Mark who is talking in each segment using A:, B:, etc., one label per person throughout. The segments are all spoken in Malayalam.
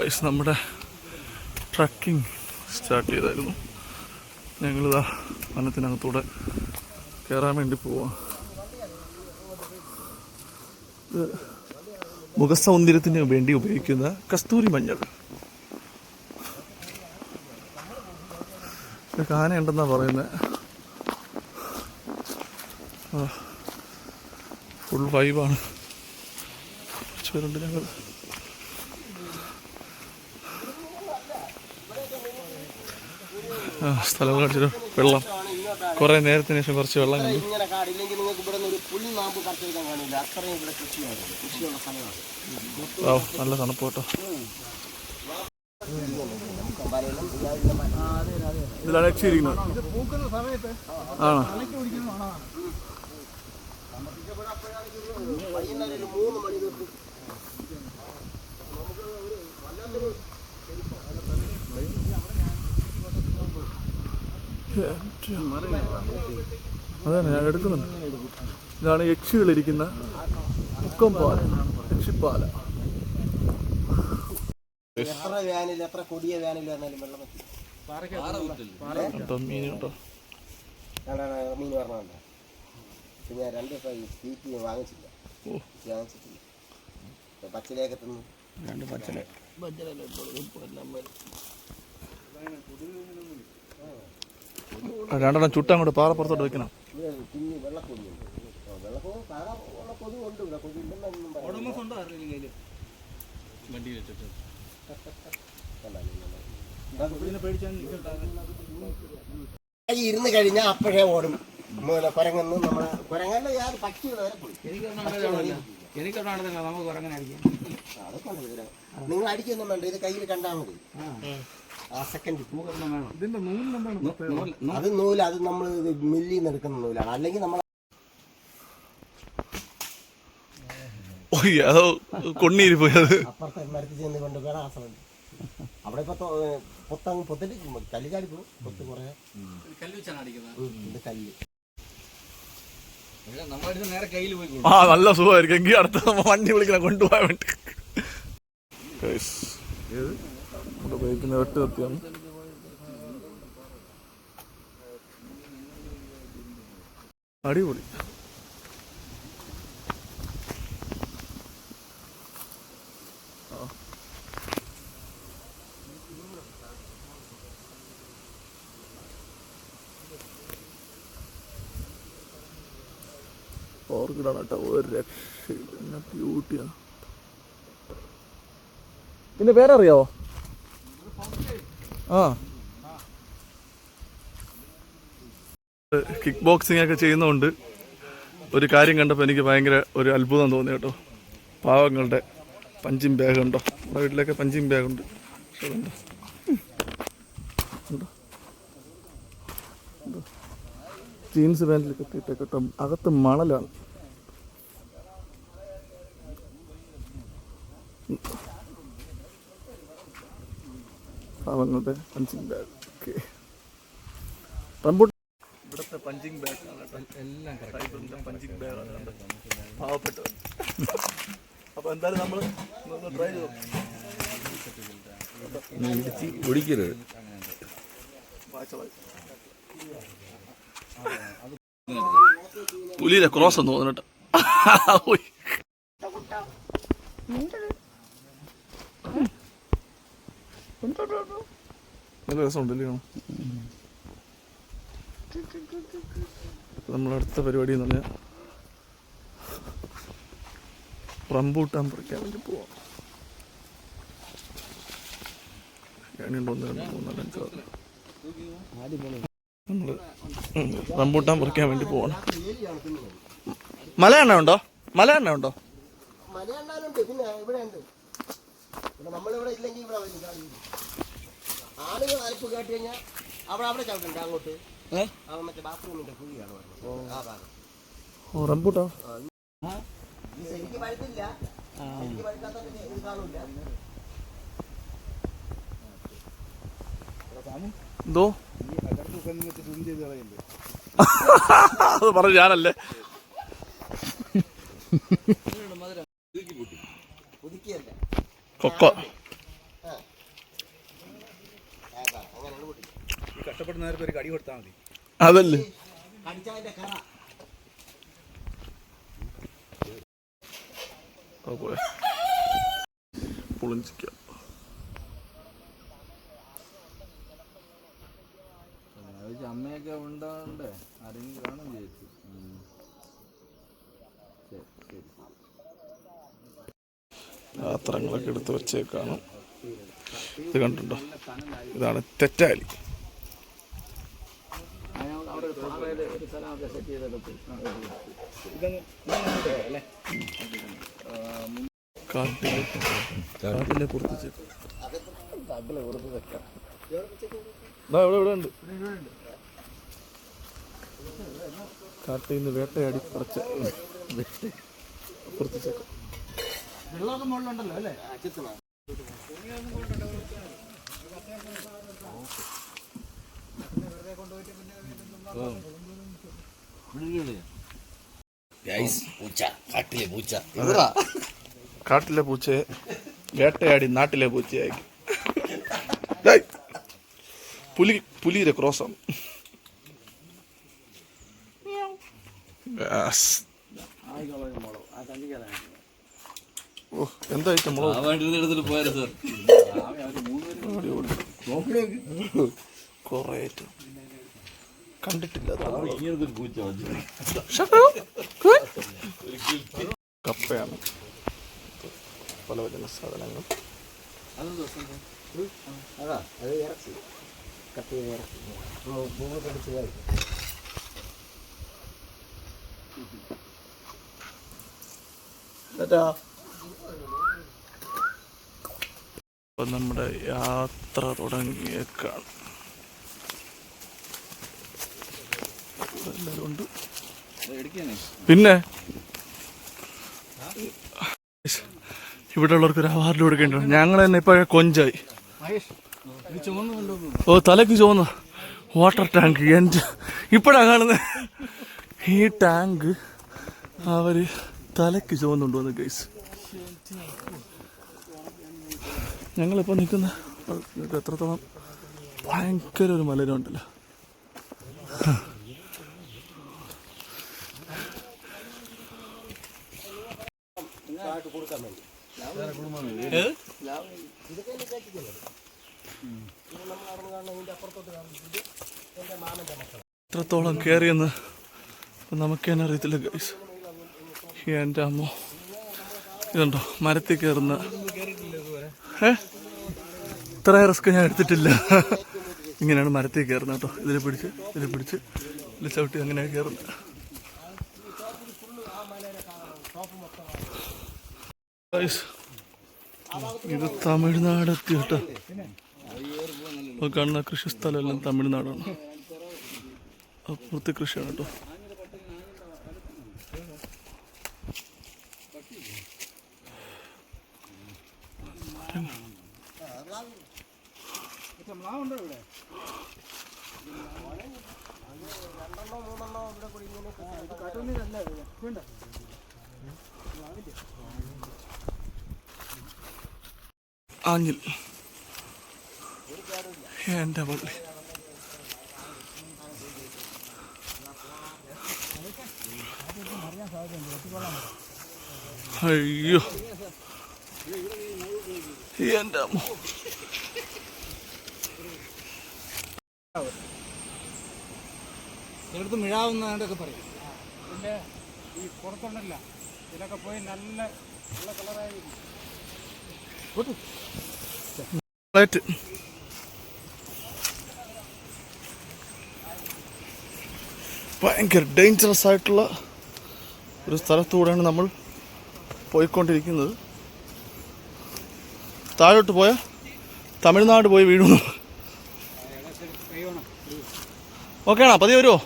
A: ഗൈസ് നമ്മുടെ ട്രക്കിംഗ് സ്റ്റാർട്ട് ചെയ്തായിരുന്നു. ഞങ്ങളിതാ വനത്തിനകത്തൂടെ കയറാൻ വേണ്ടി പോവാം. ഇത് മുഖസൗന്ദര്യത്തിന് വേണ്ടി ഉപയോഗിക്കുന്ന കസ്തൂരി മഞ്ഞൾ. ഇത് കാനയുണ്ടെന്നാ പറയുന്നത് ഫുൾ വൈബാണ് ഞങ്ങൾ സ്ഥലം കാണിച്ചൊരു വെള്ളം. കുറേ നേരത്തിന് ശേഷം കുറച്ച് വെള്ളം കണ്ടു.
B: ഇങ്ങനെ കാടില്ലെങ്കിൽ നിങ്ങൾക്ക് ഇവിടെ ഒരു പുൽനാമ്പ് പറിച്ചെടുക്കാൻ കാണില്ല അത്രയും ഇവിടെ കൃഷിയാണ് കൃഷിയുള്ള സ്ഥലമാണ്
A: ആ നല്ല തണുപ്പ് കേട്ടോ. ഇതിലാണ് ആണോ
B: വൈകുന്നേരം ഒരു മൂന്ന് മണി തൊട്ട്
A: അതാണ് ഞാൻ എടുക്കുന്നുണ്ട്. ഇതാണ് യക്ഷികളിരിക്കുന്ന മുക്കം പാല യക്ഷിപ്പാല.
B: എത്ര വേനൽ എത്ര കൊടിയ വേനൽ വന്നാലും വെള്ളം
A: മീൻ
B: പിന്നെ ഞാൻ രണ്ട് ദിവസമായി തീറ്റി വാങ്ങിച്ചില്ല. വാങ്ങിച്ചിട്ടില്ല. പച്ചിലയൊക്കെ തിന്നു.
A: രണ്ട് പച്ചല. രണ്ടെണ്ണം ചുട്ടങ്ങോട്ട് പാറപ്പുറത്തോട്ട് വെക്കണം.
B: ഇരുന്ന് കഴിഞ്ഞാൽ അപ്പോഴേ ഓടും. കുരങ്ങന്ന് നമ്മളെ കുരങ്ങല്ല പക്ഷികൾ വരെ പോയി.
C: നമുക്ക്
B: ഇതിൽ. നിങ്ങൾ അടിക്കൊന്നും വേണ്ട ഇത് കയ്യിൽ കണ്ടാൽ മതി. ആ. സെക്കൻഡ് അത് നൂൽ അത് നമ്മൾ മില്ലിൽ നിന്ന് എടുക്കുന്ന നൂലാണ്. അല്ലെങ്കിൽ നമ്മൾ
A: ഓയ് അതോ കൊണ്ണീരി പോയി
B: അപ്പുറത്തെ മരത്തിൽ ചെന്ന് കൊണ്ട് അവിടെ ഇപ്പൊ പൊത്തങ്ങ് പൊത്തിട്ട് കല്ല് പൊത്ത് കുറേ.
C: കല്ല് വെച്ചാണ് അടിക്കുന്നത്
B: ഇത് കല്ല്
C: നമ്മളെടുത്ത് നേരെ കയ്യിൽ പോയി
A: ആ നല്ല സുഖമായിരിക്കും. എങ്കിൽ അടുത്ത വണ്ടി വിളിക്കണം കൊണ്ടുപോകാൻ വേണ്ടി. Guys, നമ്മുടെ ഉപയോഗിക്കുന്ന വെട്ട് കത്തിയാണ് അടിപൊളി ആ. ഓർക്കിഡാണ് കേട്ടോ ഒരു രക്ഷയില്ല എന്നാ ബ്യൂട്ടിയാണ് പിന്നെ പേരറിയാവോ ആ. കിക്ക് ബോക്സിംഗ് ഒക്കെ ചെയ്യുന്നതുകൊണ്ട് ഒരു കാര്യം കണ്ടപ്പോൾ എനിക്ക് ഭയങ്കര ഒരു അത്ഭുതം തോന്നി കേട്ടോ. പാവങ്ങളുടെ പഞ്ചിങ് ബാഗ് ഉണ്ടോ? നമ്മുടെ വീട്ടിലൊക്കെ പഞ്ചിങ് ബാഗ് ഉണ്ട്? ജീൻസ് പാന്റിലൊക്കെ ഇട്ടിട്ട് കേട്ടോ. അകത്ത് മണലാണ്. പാവങ്ങളുടെ പഞ്ചിങ് ബാഗ് ഓക്കെ റംബൂട്ട് ഇവിടുത്തെ പഞ്ചിങ് ബാഗ്
C: എല്ലാം
A: പഞ്ചിങ് ബാഗ് ആണ് കണ്ടത്. പാവപ്പെട്ടത് അപ്പൊ എന്തായാലും നമ്മൾ ട്രൈ ചെയ്തു
C: ഒടിക്കരുത്.
A: പുലിയിലെ ക്രോസ് ഒന്ന് തോന്നുന്നു കേട്ടോ ഓയ്. നല്ല രസമുണ്ടല്ലേ? നമ്മളടുത്ത പരിപാടി എന്ന് പറഞ്ഞാൽ റംബൂട്ടാൻ പറിക്കാൻ വേണ്ടി പോവാം. നമ്മൾ റംബൂട്ടാൻ പറിക്കാൻ വേണ്ടി പോവാണ്. മല എണ്ണ ഉണ്ടോ? മല എണ്ണ ഉണ്ടോ?
B: മലയണ്ണാനുണ്ട് പിന്നെ ഇവിടെ ഉണ്ട്. നമ്മളിവിടെ ഇല്ലെങ്കിൽ ഇവിടെ. ആളുകൾ അലപ്പ് കേട്ട് കഴിഞ്ഞാൽ അവിടെ അവിടെ ചവിട്ടുണ്ട് അങ്ങോട്ട്? ആ മറ്റേ ബാത്റൂമിന്റെ കുഴിയാണ് വരുന്നത് ആ ഭാഗം.
A: ഓ റംബൂട്ടാ
B: ഇത് ശരിക്ക് പഴുത്തില്ല. ശരിക്ക് പഴുക്കാത്ത ഇത് കാണില്ല.
A: എന്തോ? അത് പറഞ്ഞു ഞാനല്ലേ? കൊക്കോ.
C: കഷ്ടപ്പെട്ട് നേരത്തെ ഒരു കടി കൊടുത്താൽ മതി.
A: അതല്ലേ?
C: അമ്മയൊക്കെ ഉണ്ടാവണ്ടേ ആരെങ്കിലും കാണും ചേച്ചി.
A: പാത്രങ്ങളൊക്കെ എടുത്ത് വെച്ചേക്കാണ്. ഇത് കണ്ടുണ്ടോ ഇതാണ് തെറ്റാലി
C: അവിടെ ഒരു പാറയിൽ സ്ഥലമൊക്കെ സെറ്റ് ചെയ്തെടുത്തു ഇതൊന്നും ഇതൊന്നും അല്ലേ?
A: കാട്ടിലെ കാട്ടിലെ പുറത്ത് ഇവിടെ ഇവിടെ ഉണ്ട്. കാട്ടിൽ നിന്ന് വേട്ടയാടി കുറച്ച് പുറത്തേക്ക്
C: വെള്ളമൊക്കെ മുകളിലുണ്ടല്ലോ അല്ലേ?
B: കൊണ്ടുപോയിട്ട് പിന്നെ
A: കാട്ടിലെ പൂച്ചയെ വേട്ടയാടി നാട്ടിലെ പൂച്ചയാക്കി പുലി പുലിയുടെ ക്രോസാണ് എന്തായിട്ട് മുളക് കുറേ കണ്ടിട്ടില്ല. കപ്പയാണ്. പലവചന സാധനങ്ങൾ നമ്മുടെ യാത്ര തുടങ്ങിയേക്കാണ്. പിന്നെ? ഇവിടെ ഉള്ളവർക്ക് ഒരു അവാർഡ് കൊടുക്കേണ്ടത് ഞങ്ങൾ തന്നെ ഇപ്പോഴേ കൊഞ്ചായി. ഓ തലക്ക് ചുവന്ന വാട്ടർ ടാങ്ക് എന്റെ ഇപ്പോഴാ കാണുന്നത്. ഈ ടാങ്ക് അവർ തലക്ക് ചുവന്നുകൊണ്ട് വന്ന് ഗൈസ് ഞങ്ങളിപ്പോൾ നിൽക്കുന്ന എത്രത്തോളം ഭയങ്കര ഒരു മലരുണ്ടല്ലോ.
B: കൊടുക്കാൻ വേണ്ടി. നമ്മൾ അപ്പുറത്തോട്ട്
A: എത്രത്തോളം കയറിയെന്ന് നമുക്ക് തന്നെ അറിയത്തില്ല ഗൈസ് എന്റെ അമ്മ. ഇതുണ്ടോ? മരത്തിൽ കയറുന്ന. ഏ? ഇത്ര റിസ്ക് ഞാൻ എടുത്തിട്ടില്ല. ഇങ്ങനെയാണ് മരത്തിൽ കയറുന്നത് കേട്ടോ. ഇതിൽ പിടിച്ച് ഇതിൽ പിടിച്ച് ഇതിൽ ചവിട്ടി അങ്ങനെയാണ് കയറുന്നത് ഗൈസ്, ഇത് തമിഴ്നാട് എത്തി കേട്ടോ ഇപ്പോൾ കാണുന്ന കൃഷിസ്ഥലമെല്ലാം തമിഴ്നാടാണ്. അപ്പുറത്തെ കൃഷിയാണ് കേട്ടോ. ആഞ്ഞിൽ എന്റെ പള്ളി. അയ്യോ. എന്റെ അമ്മ.
C: ചിലടത്ത് മിഴാവുന്നതൊക്കെ പറയും. പിന്നെ ഈ പുറത്തുണ്ടല്ല. ഇതിലൊക്കെ പോയി നല്ല നല്ല കളറായി
A: ഫ്ലൈറ്റ് ഭയങ്കര ഡേഞ്ചറസ് ആയിട്ടുള്ള ഒരു സ്ഥലത്തൂടെയാണ് നമ്മൾ പോയിക്കൊണ്ടിരിക്കുന്നത്. താഴോട്ട് പോയ തമിഴ്നാട് പോയി വീഴുന്നു ഓക്കെയാണോ പതിയെ വരുമോ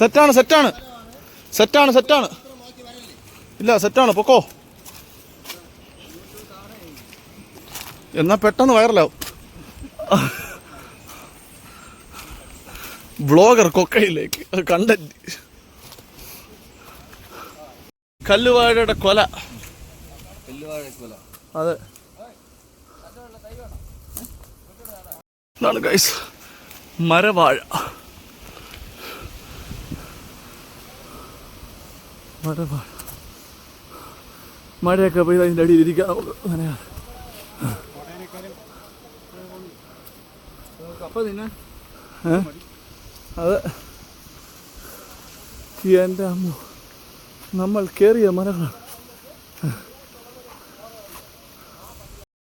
A: സെറ്റാണ് സെറ്റാണ് സെറ്റാണ് സെറ്റാണ് ഇല്ല സെറ്റാണ് പൊക്കോ. എന്നാ പെട്ടെന്ന് വൈറലാവും ബ്ലോഗർ കൊക്കയിലേക്ക് കണ്ടന്റ് കല്ലുവാഴയുടെ കൊല. അതെ. ഇതാണ് ഗൈസ് മരവാഴ. മരവാഴ. മഴയൊക്കെ പെയ്ത് അതിന്റെ അടിയിൽ ഇരിക്കാൻ അങ്ങനെയാണ്? അത് എന്റെ അമ്മ. നമ്മൾ കയറിയ മരങ്ങളാണ്.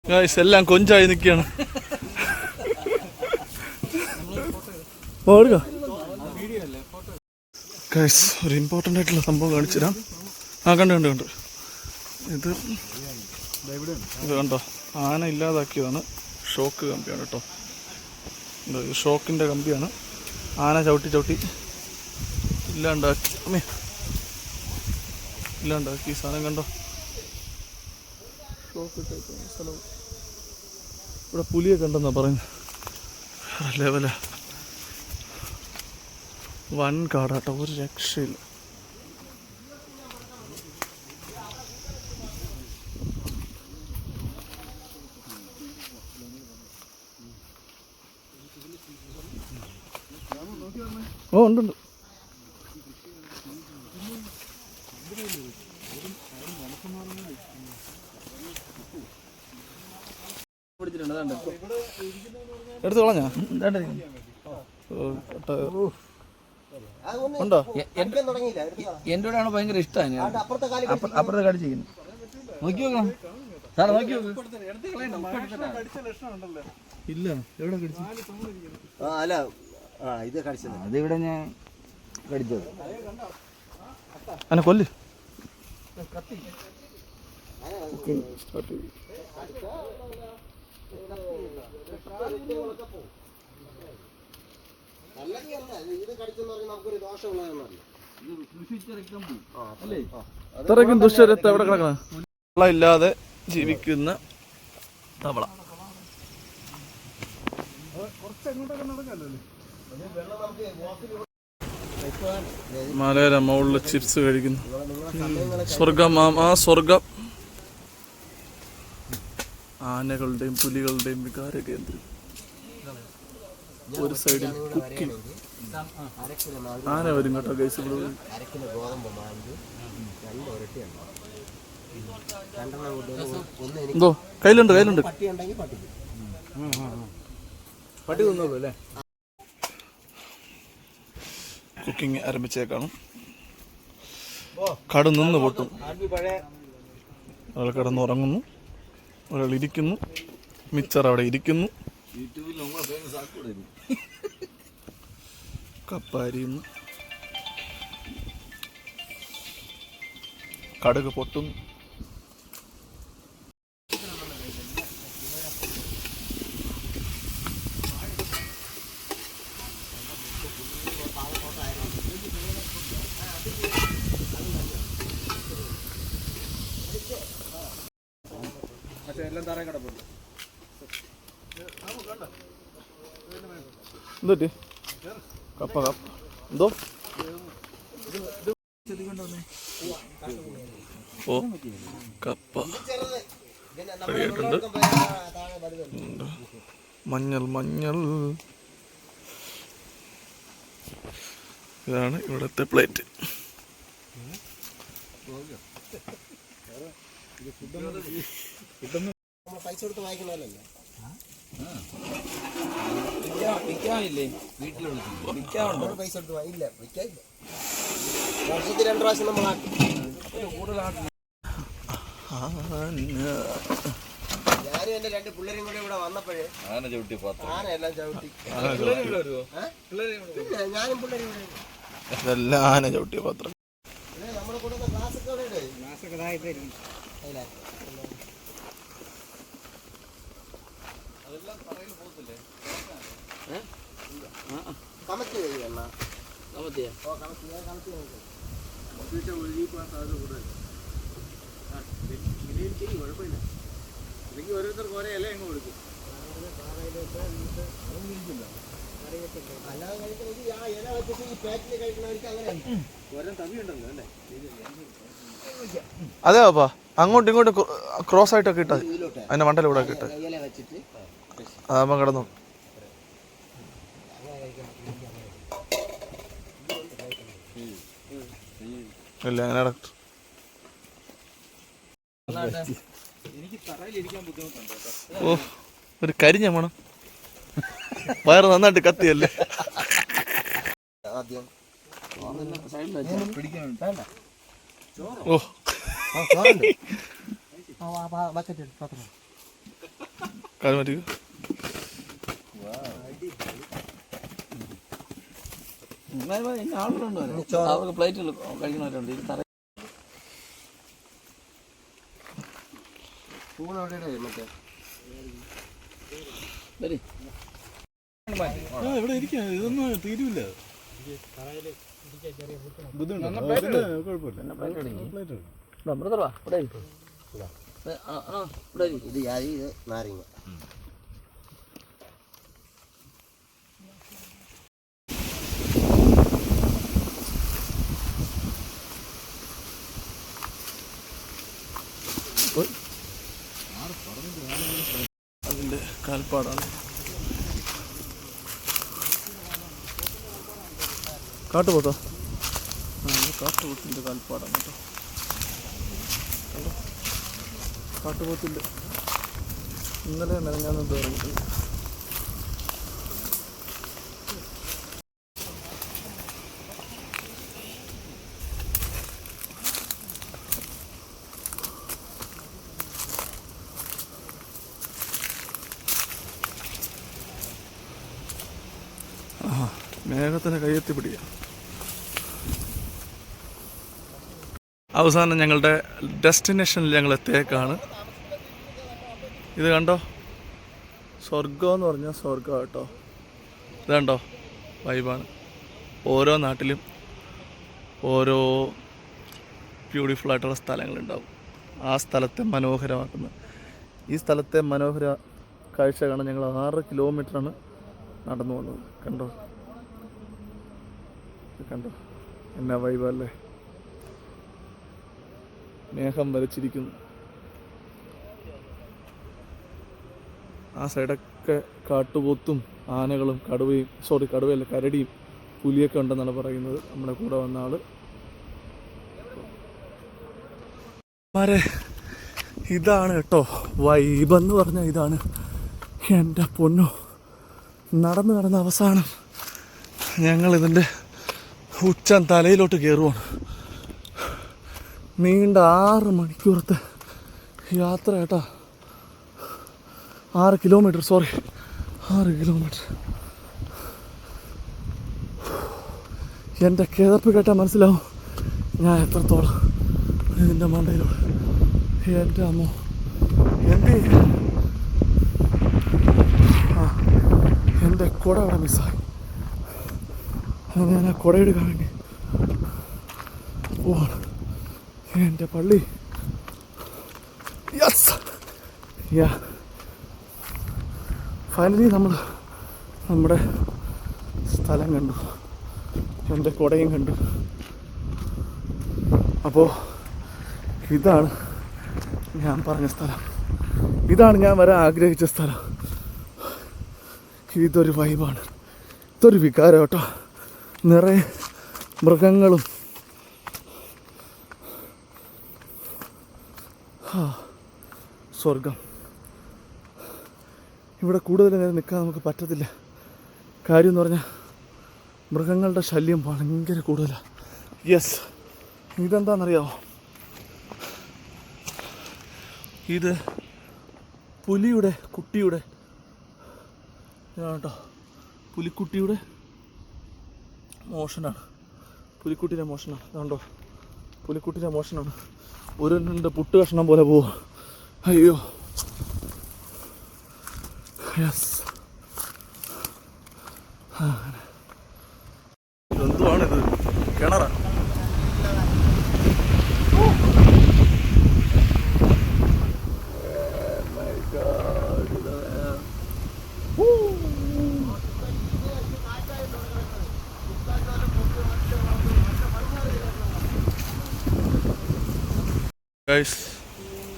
A: ഗൈസ് എല്ലാം കൊഞ്ചായി നിൽക്കുകയാണ്. ഓടുക ഒരു ഇമ്പോർട്ടന്റ് ആയിട്ടുള്ള സംഭവം കാണിച്ചു തരാം ആ കണ്ട് കണ്ട് കണ്ട്. ഇത് ഇത് കണ്ടോ? ആന ഇല്ലാതാക്കിയതാണ്. ഷോക്ക് കമ്പിയാണ് കേട്ടോ. ഷോക്കിന്റെ കമ്പിയാണ്. ആന ചവിട്ടി ചവിട്ടി ഇല്ലാണ്ടാക്കി. അമ്മേ. ഇല്ലാണ്ടാക്കി. സാധനം കണ്ടോ? ഷോക്ക് സ്ഥലം. ഇവിടെ പുലിയൊക്കെ കണ്ടെന്നാ പറയുന്നത് ലെവലാ വൻ കാടാട്ടോ. ഒരു രക്ഷയില്ല. ഓ ഉണ്ട് ഉണ്ട്. എടുത്തു കളഞ്ഞാ? ഉണ്ടോ.
D: എന്റെ കൂടെയാണ് ഭയങ്കര ഇഷ്ടമാണ്
B: അപ്പുറത്തെ
D: കടിച്ചിരിക്കുന്നു നോക്കി നോക്കാം. സാറേ നോക്കി നോക്ക്.
A: ഇല്ല. എവിടെ കടിച്ചു
B: ആ അല്ല. ഇത് കടിച്ചത്.
D: അതിവിടെ ഞാൻ കടിച്ചത്.
A: അനെ കൊല്ല്.
B: അല്ലെങ്കിൽ അല്ല ഇത് കടിച്ചെന്ന് പറഞ്ഞാൽ നമുക്കൊരു ദോഷമുള്ളതെന്നല്ല
A: ഇത്രയ്ക്കും ദുഷ്ടരത്ത് എവിടെ കിടക്കണം? തവള. ഇല്ലാതെ ജീവിക്കുന്ന തവള മലയുടെ മുകളിൽ ചിപ്സ് കഴിക്കുന്നു. സ്വർഗം ആ- സ്വർഗം ആനകളുടെയും പുലികളുടെയും വികാര കേന്ദ്രം. ഒരു സൈഡിൽ കുക്കി ആന വരും കേട്ടോ ഗൈസ് എന്തോ? കയ്യിലുണ്ട് കയ്യിലുണ്ട്.
B: പട്ടി
C: തിന്നോളൂ അല്ലേ?
A: കുക്കിംഗ് ആരംഭിച്ചേക്കാണ്. കട നിന്ന് പൊട്ടും. ഒരാൾ കിടന്നുറങ്ങുന്നു ഒരാൾ ഇരിക്കുന്നു. മിച്ചർ അവിടെ ഇരിക്കുന്നു. കപ്പ അരിയുന്നു കടുക് പൊട്ടുന്നു
C: പക്ഷെ എല്ലാം തറ കിടപ്പുണ്ട്
A: എന്തോട്ടി കപ്പ കപ്പ. എന്തോ? ഓ കപ്പ.
B: പിന്നെ നമ്മൾ
A: റെഡിയായിട്ടുണ്ട്
B: താഴെ വലുതുണ്ട്
A: ഉണ്ട്. മഞ്ഞൾ മഞ്ഞൾ. ഇതാണ് ഇവിടുത്തെ പ്ലേറ്റ്.
B: നമ്മൾ പൈസ കൊടുത്ത് വാങ്ങിക്കണമല്ലോ
D: വിൽക്കാനില്ലേ? വീട്ടിലുള്ളത് വിൽക്കാറുണ്ടോ
B: നമ്മൾ പൈസ കൊടുത്ത് ഇല്ല വിൽക്കാനില്ല വർഷത്തിൽ രണ്ട് പ്രാവശ്യം നമ്മൾ ആട്ടും ഞാനും എന്റെ രണ്ട് പിള്ളേരും കൂടെ ഇവിടെ വന്നപ്പോഴേ
D: ആന ചവിട്ടി പാത്രം.
B: ആന എല്ലാം ചവിട്ടി? പിന്നെ ഞാനും പിള്ളേരും കൂടെ.
A: ഇതെല്ലാം ആന ചവിട്ടിയ പാത്രം.
B: നമ്മുടെ കൂടെ ക്ലാസ് ഒക്കെ അവിടെ ഉണ്ട്
C: ഗ്ലാസ്സൊക്കെ ഇതായിട്ടായിരിക്കും
B: അതിലാ. ഏ? കമത്തി കഴിയും എന്നാ
D: നമുക്കെയാ
B: ഓ കമത്തി ഞാൻ കമത്തി നോക്കാം
C: അല്ലെങ്കിൽ ഓരോരുത്തർക്ക് ഓരോ ഇല അങ്ങ് കൊടുക്കും.
B: അല്ലാതെ കഴിക്കണമെങ്കിൽ ആ ഇല വെച്ചിട്ട് ഈ പാക്കിൽ കഴിക്കണവർക്ക് അങ്ങനെ
C: ഓരോ തവി ഉണ്ടല്ലോ അല്ലേ?
A: അതെ അപ്പാ അങ്ങോട്ടും ഇങ്ങോട്ടും ക്രോസ് ആയിട്ടൊക്കെ
B: ഇട്ടത്.
A: അതിന്റെ മണ്ടലൂടെ ഇവിടെ അതാകുമ്പോൾ കിടന്നു. അല്ല അങ്ങനെ ഓ ഒരു കരിഞ്ഞ മണം. വയറ് നന്നായിട്ട് കത്തിയല്ലേ? ഓ. കാൽ മാറ്റിക്കോ.
D: ആളുകളുണ്ടോ അവർക്ക് പ്ലേറ്റിൽ കഴിക്കുന്നവരുണ്ട്. ഇത് തറ
A: ഇവിടെ ഇരിക്കാം. ഇതൊന്നും തീരുമില്ല
B: അരി ഇത് നാരങ്ങ
A: അതിന്റെ കാൽപ്പാടാണ് കാട്ടുപോത്തോ ആ ഇത് കാട്ടുപോത്തിന്റെ കാൽപ്പാടാണ് കേട്ടോ. കണ്ടോ? കാട്ടുപോത്തിന്റെ ഇന്നലെ നിറഞ്ഞാന്ന് ഇറങ്ങിയിട്ടുണ്ട്. അവസാനം ഞങ്ങളുടെ ഡെസ്റ്റിനേഷനിൽ ഞങ്ങൾ എത്തിയേക്കാണ്. ഇത് കണ്ടോ? സ്വർഗം എന്ന് പറഞ്ഞാൽ സ്വർഗം കേട്ടോ. ഇത് കണ്ടോ? വൈബാണ്. ഓരോ നാട്ടിലും ഓരോ ബ്യൂട്ടിഫുൾ ആയിട്ടുള്ള സ്ഥലങ്ങളുണ്ടാവും. ആ സ്ഥലത്തെ മനോഹരമാക്കുന്ന ഈ സ്ഥലത്തെ മനോഹര കാഴ്ച കാണാൻ ഞങ്ങൾ ആറ് കിലോമീറ്ററാണ് നടന്നു വന്നത് കണ്ടോ? കണ്ടോ? എന്നാ വൈബല്ലേ? മേഘം വരച്ചിരിക്കുന്നു. ആ സൈഡൊക്കെ കാട്ടുപോത്തും ആനകളും കടുവയും സോറി കടുവയല്ല കരടിയും പുലിയൊക്കെ ഉണ്ടെന്നാണ് പറയുന്നത് നമ്മുടെ കൂടെ വന്ന ആൾ. മാരെ ഇതാണ് കേട്ടോ വൈബെന്ന് പറഞ്ഞാൽ ഇതാണ് എന്റെ പൊന്നു. നടന്ന് നടന്ന അവസാനം ഞങ്ങളിതിന്റെ ഉച്ചം തലയിലോട്ട് കയറുവാണ്. നീണ്ട ആറ് മണിക്കൂറത്തെ യാത്ര കേട്ടാ ആറ് കിലോമീറ്റർ സോറി ആറ് കിലോമീറ്റർ. എന്റെ കിതപ്പ് കേട്ടാൽ മനസ്സിലാവും. ഞാൻ എത്രത്തോളം ഇതിന്റെ മണ്ടയിലൂടെ എന്റെ അമ്മോ എന്റെ ആ എന്റെ കുട അവിടെ മിസ്സായി. ഞാൻ ആ കുടയെടുക്കാൻ വേണ്ടി പോവാണ്. എന്റെ പള്ളി. യെസ് യാ ഫൈനലി നമ്മൾ നമ്മുടെ സ്ഥലം കണ്ടു. എന്റെ കുടയും കണ്ടു. അപ്പോൾ ഇതാണ് ഞാൻ പറഞ്ഞ സ്ഥലം. ഇതാണ് ഞാൻ വരാൻ ആഗ്രഹിച്ച സ്ഥലം. ഇതൊരു വൈബാണ് ഇതൊരു വികാരം കേട്ടോ. നിറയെ മൃഗങ്ങളും സ്വർഗം. ഇവിടെ കൂടുതൽ നേരം നിൽക്കാൻ നമുക്ക് പറ്റത്തില്ല. കാര്യം എന്ന് പറഞ്ഞാൽ മൃഗങ്ങളുടെ ശല്യം ഭയങ്കര കൂടുതലാണ് യെസ് ഇതെന്താണെന്നറിയാമോ ഇത് പുലിയുടെ കുട്ടിയുടെ ഇതാണ് കേട്ടോ പുലിക്കുട്ടിയുടെ മോഷനാണ്. പുലിക്കുട്ടിയുടെ മോഷനാണ്. അതുകൊണ്ടോ പുലിക്കുട്ടിയുടെ മോഷനാണ്. ഒരു രണ്ട് പുട്ട് കഷ്ണം പോലെ പോവാ. അയ്യോ. യെസ് എന്തുവാണിത്? കിണറാ?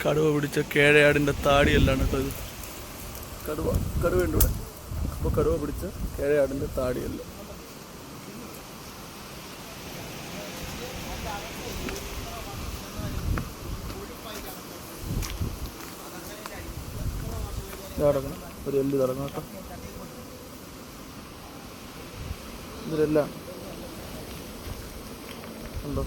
A: കടുവ പിടിച്ച കേഴയാടിന്റെ താടിയല്ലാണ് കേട്ടോ ഇത്. കടുവ കടുവയുണ്ട് ഇവിടെ. അപ്പോൾ കടുവ പിടിച്ച കേഴയാടിന്റെ താടിയല്ല.
B: ഒരു എല്ല് കിടക്കണം കേട്ടോ. ഇതിലെല്ലാം ഉണ്ടോ?